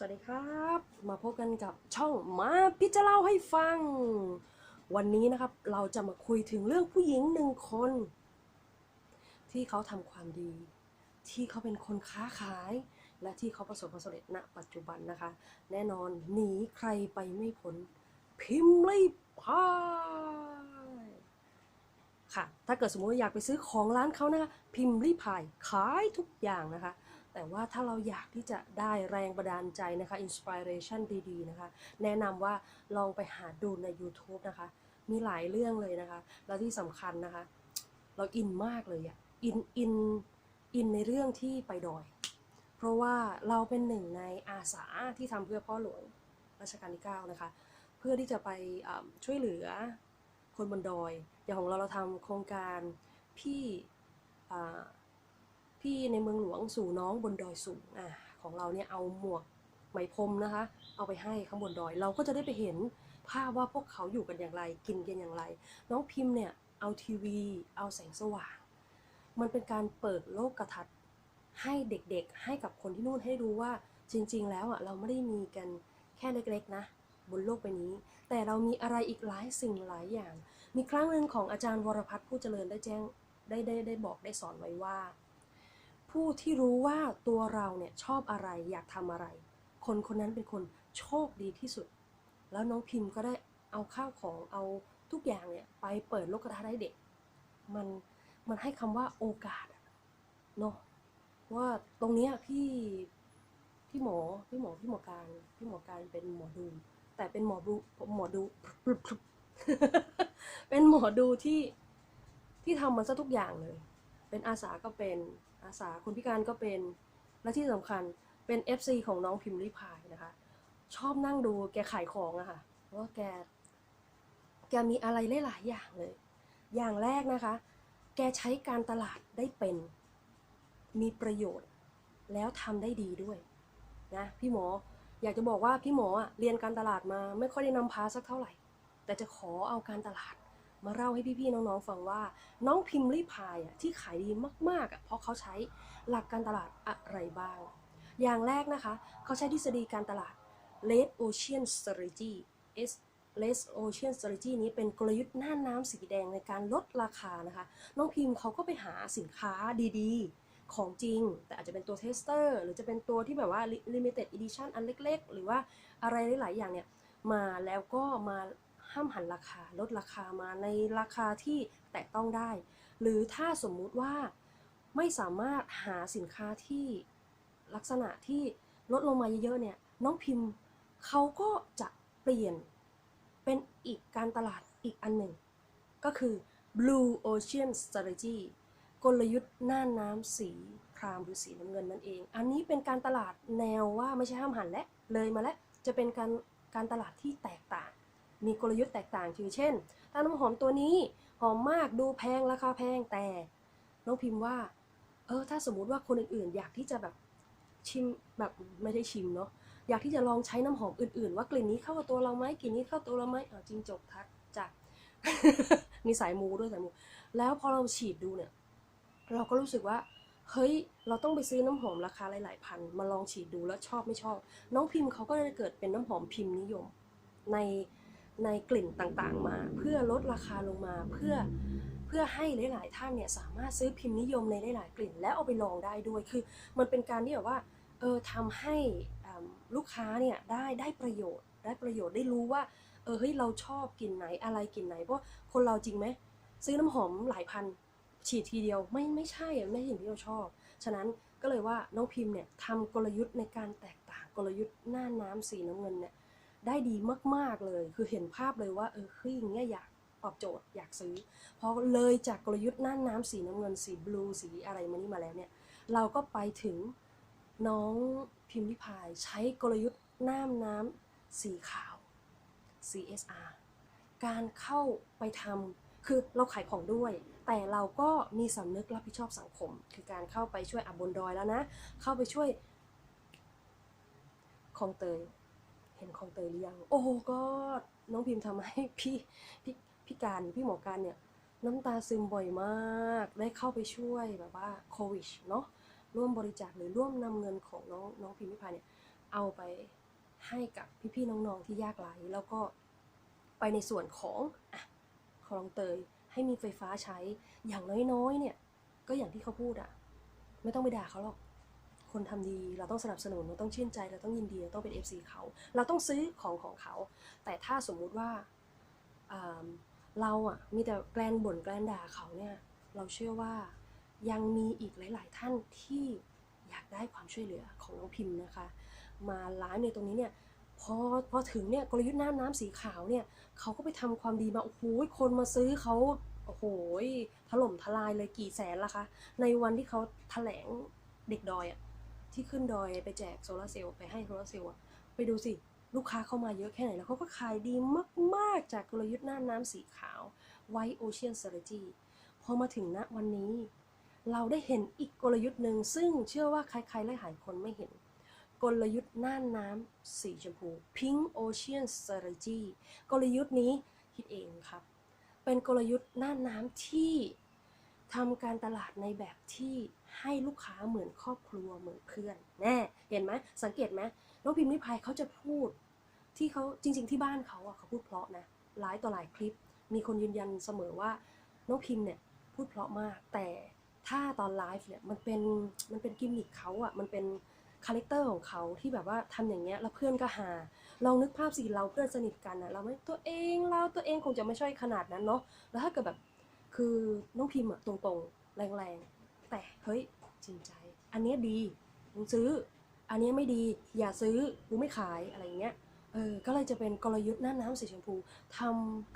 สวัสดีครับ มาพบกันกับช่องมาพิจเล่าให้ฟัง วันนี้นะครับเราจะมาคุยถึงเรื่องผู้หญิงหนึ่งคน ที่เขาทำความดี ที่เขาเป็นคนค้าขาย และที่เขาประสบความสำเร็จณปัจจุบันนะคะ แน่นอนหนีใครไปไม่พ้นพิมพ์ลีพายค่ะ ถ้าเกิดสมมติว่าอยากไปซื้อของร้านเขานะคะพิมพ์ลีพายขายทุกอย่างนะคะ แต่ว่าถ้าเราอยากที่จะได้แรงบันดาลใจนะคะอินสปิเรชันดีๆนะคะแนะนำว่าลองไปหาดูใน YouTube นะคะ มีหลายเรื่องเลยนะคะ แล้วที่สำคัญนะคะ เราอินมากเลยอะอินอินอินในเรื่องที่ไปดอย เพราะว่าเราเป็นหนึ่งในอาสาที่ทำเพื่อพ่อหลวงรัชกาลที่ 9 นะคะ เพื่อที่จะไปช่วยเหลือคนบนดอย อย่างของเราเราทำโครงการพี่ พี่ในเมืองหลวงสู่น้องบนดอยสูงอะของเราเนี่ยเอาหมวกไหมพรมนะคะ เอาไปให้ข้างบนดอย เราก็จะได้ไปเห็นภาพว่าพวกเขาอยู่กันอย่างไร กินกันอย่างไร น้องพิมพ์เนี่ยเอาทีวี เอาแสงสว่าง มันเป็นการเปิดโลกทัศน์ให้เด็กๆ ให้กับคนที่นู่นให้รู้ว่าจริง ๆ แล้วอะเราไม่ได้มีกันแค่เล็กๆนะ บนโลกใบนี้ แต่เรามีอะไรอีกหลายสิ่งหลายอย่าง มีครั้งหนึ่งของอาจารย์วรพัฒน์ผู้เจริญได้แจ้งได้ได้ได้บอกได้สอนไว้ว่า ผู้ที่รู้ว่าตัวเราเนี่ยชอบอะไรอยากทำอะไร คนคนนั้นเป็นคนโชคดีที่สุด แล้วน้องพิมพ์ก็ได้เอาข้าวของเอาทุกอย่างเนี่ยไปเปิดโลกทัศน์ให้เด็ก มันมันให้คำว่าโอกาสเนาะว่าตรงเนี้ยพี่พี่หมอพี่หมอพี่หมอการพี่หมอการเป็นหมอดู แต่เป็นหมอดูหมอดู เป็นหมอดูที่ที่ทำมันซะทุกอย่างเลย เป็นอาสาก็เป็นอาสาคนพิการก็เป็นและที่สำคัญเป็น FC ของน้องพิมพ์ริพายนะคะ ชอบนั่งดูแกขายของอะค่ะเพราะว่าแก แกมีอะไรหลายอย่างเลย อย่างแรกนะคะ แกใช้การตลาดได้เป็น มีประโยชน์ แล้วทำได้ดีด้วยนะพี่หมออยากจะบอกว่าพี่หมออะเรียนการตลาดมาไม่ค่อยได้นำพาสักเท่าไหร่ แต่จะขอเอาการตลาด มาเล่าให้พี่ๆน้องๆฟังว่า น้องพิมพ์รีพายอะที่ขายดีมากๆอะเพราะเขาใช้หลักการตลาดอะไรบ้าง อย่างแรกนะคะ เขาใช้ทฤษฎีการตลาด Red Ocean Strategy S Red Ocean Strategy นี้เป็นกลยุทธ์หน้าน้ำสีแดงในการลดราคานะคะ น้องพิมพ์เขาก็ไปหาสินค้าดีๆ ของจริง แต่อาจจะเป็นตัวเทสเตอร์ หรือจะเป็นตัวที่แบบว่า limited edition อันเล็กๆ หรือว่าอะไรหลายๆอย่างเนี่ย มาแล้วก็มา ห้ามหันราคาลดราคามาในราคาที่แตะต้องได้ หรือถ้าสมมุติว่าไม่สามารถหาสินค้าที่ลักษณะที่ลดลงมาเยอะๆเนี่ยน้องพิมพ์เขาก็จะเปลี่ยนเป็นอีกการตลาดอีกอันหนึ่ง ก็คือ Blue Ocean Strategy กลยุทธ์หน้าน้ำสีครามหรือสีน้ำเงินนั่นเอง อันนี้เป็นการตลาดแนวว่าไม่ใช่ห้ามหันและเลยมาแล้วจะเป็นการการตลาดที่แตกต่าง มีกลยุทธ์แตกต่างคือเช่น ถ้าน้ำหอมตัวนี้หอมมากดูแพงราคาแพงแต่ น้องพิมพ์ว่า เออถ้าสมมุติว่าคนอื่นๆ อยากที่จะแบบชิมแบบไม่ได้ชิมเนาะอยากที่จะลองใช้น้ำหอมอื่นๆ ว่ากลิ่นนี้เข้ากับตัวเราไหมกลิ่นนี้เข้าตัวเราไหมอ่าจริงจบทักจ้ะมีสายมูด้วยสายมู แล้วพอเราฉีดดูเนี่ย เราก็รู้สึกว่าเฮ้ยเราต้องไปซื้อน้ำหอมราคาหลายๆพัน มาลองฉีดดูแล้วชอบไม่ชอบ น้องพิมพ์เขาก็เลยเกิดเป็นน้ำหอมพิมพ์นิยม ใน ในกลิ่นต่างๆมา เพื่อลดราคาลงมาเพื่อเพื่อให้หลาย ๆ ท่านเนี่ยสามารถซื้อพิมพ์นิยมในหลาย ๆ กลิ่น แล้วเอาไปลองได้ด้วยคือ มันเป็นการที่แบบว่าเออทำให้ลูกค้าเนี่ยได้ได้ประโยชน์ ได้ประโยชน์ได้รู้ว่าเออเฮ้ยเราชอบกลิ่นไหนอะไรกลิ่นไหนเพราะคนเราจริงไหมซื้อน้ำหอมหลายพันฉีดทีเดียวไม่ไม่ใช่ไม่ใช่สิ่งที่เราชอบ ฉะนั้นก็เลยว่าน้องพิมพ์เนี่ยทำกลยุทธ์ในการแตกต่างกลยุทธ์หน้าน้ำสีน้ำเงินเนี่ย ได้ดีมาก ๆ เลย คือเห็นภาพเลยว่าเออคืออย่างเงี้ยอยากตอบโจทย์อยากซื้อพอเลยจากกลยุทธ์น้านน้ำสีน้ำเงินสีบลูสีอะไรมานี่มาแล้วเนี่ยเราก็ไปถึงน้องพิมพ์ริพายใช้กลยุทธ์น้าน้ำสีขาว CSR การเข้าไปทำคือเราขายของด้วย แต่เราก็มีสำนึกรับผิดชอบสังคม คือการเข้าไปช่วยอับบนดอยแล้วนะ เข้าไปช่วยคลองเตย เห็นคลองเตยหรือยัง โอ้ก็น้องพิมพ์ทำให้พี่พี่พี่การพี่หมอการเนี่ยน้ำตาซึมบ่อยมาก ได้เข้าไปช่วยแบบว่าโควิดเนาะร่วมบริจาคหรือร่วมนำเงินของน้องน้องพิมพิพาเนี่ยเอาไปให้กับพี่ๆน้องๆที่ยากไร้แล้วก็ไปในส่วนของอคลองเตยให้มีไฟฟ้าใช้อย่างน้อยๆเนี่ยก็อย่างที่เขาพูดอะไม่ต้องไปด่าเขาหรอก คนทำดีเราต้องสนับสนุนเราต้องชื่นใจเราต้องยินดีเราต้องเป็น FC เขา เราต้องซื้อของของเขา แต่ถ้าสมมุติว่าเราอะมีแต่แกลนบ่นแกลนด่าเขาเนี่ยเราเชื่อว่ายังมีอีกหลาย ๆ ท่านที่อยากได้ความช่วยเหลือของน้องพิมพ์นะคะ มาไลฟ์ในตรงนี้เนี่ยพอพอถึงเนี่ยกลยุทธ์น้ำน้ำสีขาวเนี่ยเขาก็ไปทำความดีมาโอ้โหคนมาซื้อเขาโอ้โหถล่มทลายเลยกี่แสนละคะ ในวันที่เขาแถลงเด็กดอยอะ ที่ขึ้นดอยไปแจกโซลาร์เซลล์ไปให้โซลาร์เซลล์ไปดูสิลูกค้าเข้ามาเยอะแค่ไหนแล้วเขาก็ขายดีมากๆ จากกลยุทธ์น้ำน้ำสีขาว White Ocean Strategy พอมาถึงณวันนี้ เราได้เห็นอีกกลยุทธ์หนึ่งซึ่งเชื่อว่าใครๆหลายๆคนไม่เห็น กลยุทธ์น่านน้ำสีชมพู Pink Ocean Strategy กลยุทธ์นี้คิดเองครับ เป็นกลยุทธ์น่านน้ำที่ทำการตลาดในแบบที่ ให้ลูกค้าเหมือนครอบครัวเหมือนเพื่อนแน่เห็นไหมสังเกตไหมน้องพิมพ์นิพายเขาจะพูด ที่เขาจริง ๆ ที่บ้านเขาอะเขาพูดเพราะนะหลายต่อหลายคลิป มีคนยืนยันเสมอว่าน้องพิมพ์เนี่ยพูดเพราะมาก แต่ถ้าตอนไลฟ์เนี่ยมันเป็นมันเป็นกิมมิคเขาอะมันเป็นคาแรคเตอร์ของเขาที่แบบว่าทำอย่างเงี้ยแล้วเพื่อนก็หาลองนึกภาพสิเราเพื่อนสนิทกันอะเราไม่ตัวเองเราตัวเองคงจะไม่ใช่ขนาดนั้นเนาะแล้วถ้าเกิดแบบคือน้องพิมพ์อะตรงๆ แรงๆ แต่เฮ้ยจริงใจ อันเนี้ยดีมึงซื้อ อันเนี้ยไม่ดีอย่าซื้อกูไม่ขายอะไรอย่างเงี้ยเออก็เลยจะเป็นกลยุทธ์หน้าน้ำสีชมพูทำ